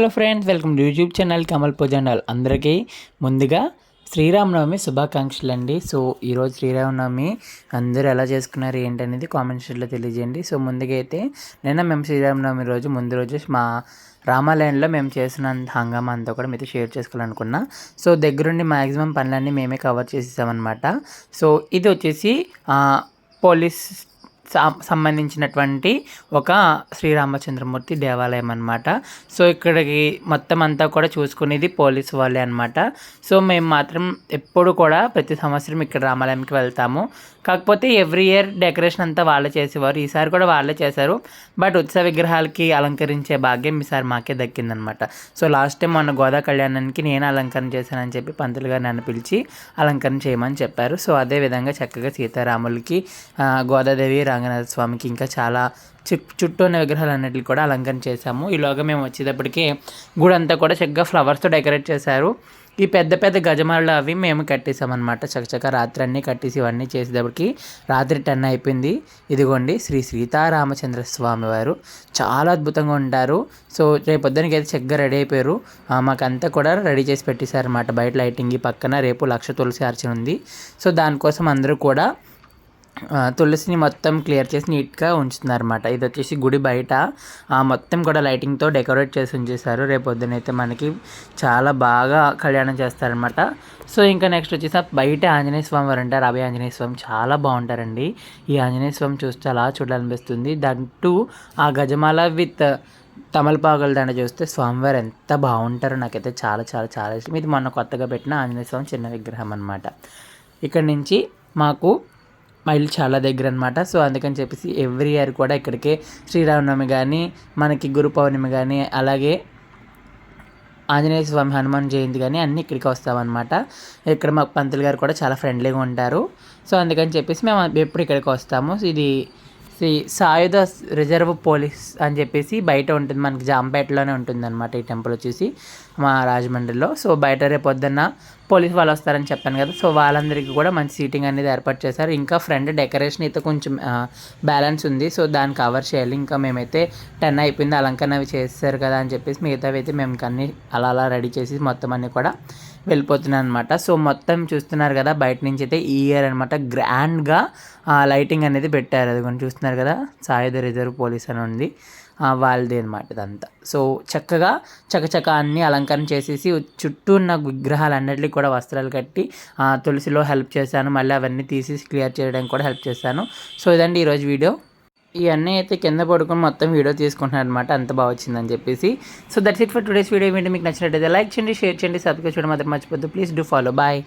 Hello friends welcome to YouTube channel Kamal పూజండాల్ అందరికీ. ముందుగా శ్రీరామనవమి శుభాకాంక్షలు అండి సో ఈరోజు శ్రీరామనవమి అందరూ ఎలా చేసుకున్నారు ఏంటనేది కామెంట్ షీట్లో తెలియజేయండి. సో ముందుగా అయితే నిన్న మేము శ్రీరామనవమి రోజు ముందు రోజు మా రామాలయంలో మేము చేసిన హంగామా అంతా కూడా మీతో షేర్ చేసుకోవాలనుకున్నా. సో దగ్గరుండి మ్యాక్సిమం పనులన్నీ మేమే కవర్ చేసేసామన్నమాట. సో ఇది వచ్చేసి పోలీస్ సంబంధించినటువంటి ఒక శ్రీరామచంద్రమూర్తి దేవాలయం అనమాట సో ఇక్కడికి మొత్తం అంతా కూడా చూసుకునేది పోలీసు వాళ్ళే అనమాట సో మేము మాత్రం ఎప్పుడు కూడా ప్రతి సంవత్సరం ఇక్కడ రామాలయంకి వెళ్తాము. కాకపోతే ఎవ్రీ ఇయర్ డెకరేషన్ అంతా వాళ్ళే చేసేవారు. ఈసారి కూడా వాళ్ళే చేశారు. బట్ ఉత్సవ విగ్రహాలకి అలంకరించే భాగ్యం ఈసారి మాకే దక్కిందనమాట సో లాస్ట్ టైం మొన్న గోదా కళ్యాణానికి నేను అలంకరణ చేశానని చెప్పి పంతులు గారు నన్ను పిలిచి అలంకరణ చేయమని చెప్పారు. సో అదే విధంగా చక్కగా సీతారాములకి గోదాదేవి రంగనాథ స్వామికి ఇంకా చాలా చుట్టూ ఉన్న విగ్రహాలు అన్నిటికి కూడా అలంకరణ చేశాము. ఈలోగా మేము వచ్చేటప్పటికి గుడి అంతా కూడా చక్కగా ఫ్లవర్స్తో డెకరేట్ చేశారు. ఈ పెద్ద పెద్ద గజమాలలో అవి మేము కట్టేసామన్నమాట చక్కచక్క రాత్రి అన్నీ కట్టేసి ఇవన్నీ చేసేటప్పటికి రాత్రి టెన్ అయిపోయింది. ఇదిగోండి శ్రీ సీతారామచంద్ర స్వామి వారు చాలా అద్భుతంగా ఉంటారు. సో రేపు పొద్దునకి అయితే చక్కగా రెడీ అయిపోయారు. మాకంతా కూడా రెడీ చేసి పెట్టేశారన్నమాట. బయట లైటింగ్ పక్కన రేపు లక్ష తులసి అర్చన ఉంది. సో దానికోసం అందరూ కూడా తులసిని మొత్తం క్లియర్ చేసి నీట్గా ఉంచుతున్నారన్నమాట. ఇది వచ్చేసి గుడి బయట. మొత్తం కూడా లైటింగ్తో డెకరేట్ చేసి ఉంచేశారు. రేపు పొద్దునైతే మనకి చాలా బాగా కళ్యాణం చేస్తారనమాట సో ఇంకా నెక్స్ట్ వచ్చేసి బయట ఆంజనేయ స్వామి వారు అంటారు అభయ ఆంజనేయ స్వామి చాలా బాగుంటారండి. ఈ ఆంజనేయ స్వామి చూస్తే అలా చూడాలనిపిస్తుంది. దంటూ ఆ గజమాల విత్ తమలపాకుల దండ చూస్తే స్వామివారు ఎంత బాగుంటారో నాకైతే చాలా చాలా చాలా ఇష్టం. ఇది మొన్న కొత్తగా పెట్టిన ఆంజనేయ స్వామి చిన్న విగ్రహం అనమాట ఇక్కడ నుంచి మాకు మా ఇల్లు చాలా దగ్గర అనమాట సో అందుకని చెప్పేసి ఎవ్రీ ఇయర్ కూడా ఇక్కడికే శ్రీరామనవమి కానీ మనకి గురు పౌర్ణమి కానీ అలాగే ఆంజనేయ స్వామి హనుమాన్ జయంతి కానీ అన్నీ ఇక్కడికి వస్తామన్నమాట. ఇక్కడ మా పంతులు గారు కూడా చాలా ఫ్రెండ్లీగా ఉంటారు. సో అందుకని చెప్పేసి మేము ఎప్పుడు ఇక్కడికి వస్తాము. ఇది శ్రీ సాయుధ రిజర్వ్ పోలీస్ అని చెప్పేసి బయట ఉంటుంది. మనకి జాంపేటలోనే ఉంటుంది అనమాట ఈ టెంపుల్ వచ్చేసి మా రాజమండ్రిలో. సో బయట రేపు పొద్దున్న పోలీస్ వాళ్ళు వస్తారని చెప్పాను కదా. సో వాళ్ళందరికీ కూడా మంచి సీటింగ్ అనేది ఏర్పాటు చేశారు. ఇంకా ఫ్రంట్ డెకరేషన్ అయితే కొంచెం బ్యాలెన్స్ ఉంది. సో దాన్ని కవర్ చేయాలి. ఇంకా మేమైతే టెన్ అయిపోయింది. అలంకరణ అవి చేస్తారు కదా అని చెప్పేసి మిగతావి అయితే మేము అన్నీ అలా అలా రెడీ చేసి మొత్తం అన్నీ కూడా వెళ్ళిపోతున్నాను అనమాట సో మొత్తం చూస్తున్నారు కదా. బయట నుంచి అయితే ఈ ఇయర్ అనమాట గ్రాండ్గా లైటింగ్ అనేది పెట్టారు. అది కొన్ని చూస్తున్నారు కదా. సాయుధ రిజర్వ్ పోలీస్ అని ఉంది. వాళ్ళది అనమాట ఇదంతా. సో చక్కగా చకచక అన్నీ అలంకరణ చేసేసి చుట్టూ ఉన్న విగ్రహాలన్నిటికీ కూడా వస్త్రాలు కట్టి తులసిలో హెల్ప్ చేశాను. మళ్ళీ అవన్నీ తీసేసి క్లియర్ చేయడానికి కూడా హెల్ప్ చేశాను. సో ఇదండి ఈరోజు వీడియో. ఇవన్నీ అయితే కింద పడుకొని మొత్తం వీడియో తీసుకుంటున్నాను అనమాట అంత బాగా వచ్చిందని చెప్పేసి. So that's it for today's video ఏంటి మీకు నచ్చినట్టయితే లైక్ చేయండి షేర్ చేయండి సబ్స్క్రైబ్ చేయడం మాత్రం మర్చిపోద్దు ప్లీజ్ డూ ఫాలో బాయ్